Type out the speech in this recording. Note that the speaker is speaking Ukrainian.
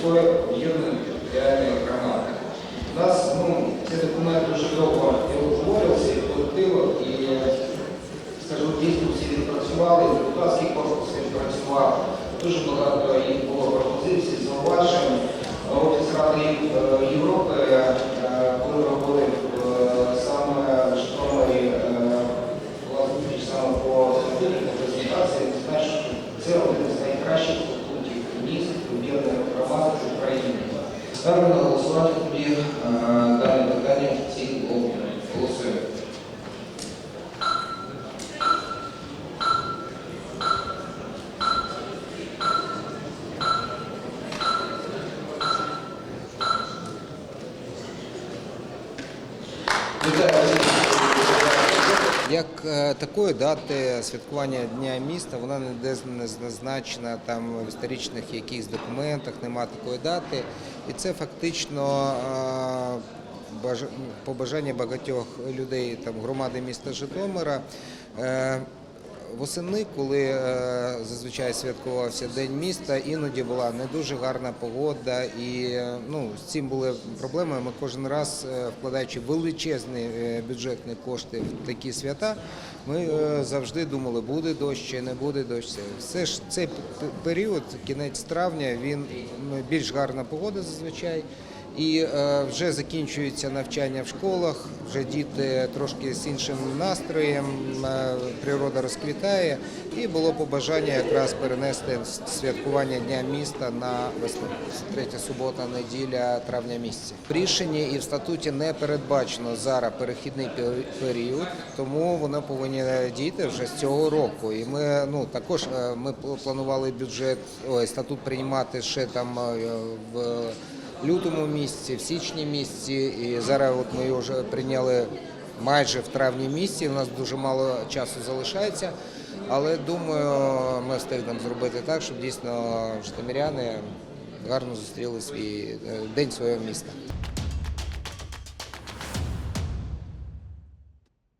міської об'єднаної територіальної громади. У нас ну, ці документи вже довго і обговорювалися, і в колективах, і, скажу, дійсно всі відпрацювали, і депутатський корпус відпрацював. Дуже багато їх було пропозицій, зауважень. Офіс Ради е, Ставлю на голосування тоді е, дане питання в цілому. Голосуємо. Вітаю всіх. Як е, такої дати святкування Дня міста, вона не де не зазначена там в історичних якихось документах, нема такої дати. І це фактично е, бажа- побажання багатьох людей там громади міста Житомира. Восени, коли е, зазвичай святкувався День міста, іноді була не дуже гарна погода, і е, ну, з цим були проблеми. Ми кожен раз, е, вкладаючи величезні бюджетні кошти в такі свята, ми завжди думали, буде дощ чи не буде дощ. Все- ж цей період, кінець травня, він більш гарна погода зазвичай. І е, вже закінчується навчання в школах, вже діти трошки з іншим настроєм, е, природа розквітає, і було побажання якраз перенести святкування Дня міста на весну. Третя субота, неділя травня місяця. В рішенні і в статуті не передбачено зараз перехідний пер- період, тому воно повинні діяти вже з цього року. І ми ну також е, ми планували бюджет, ой, статут приймати ще там в лютому місяці, в січні місяці, і зараз от ми вже прийняли майже в травні місяці. У нас дуже мало часу залишається, але думаю, ми встигнемо зробити так, щоб дійсно житомиряни гарно зустріли свій е, день свого міста.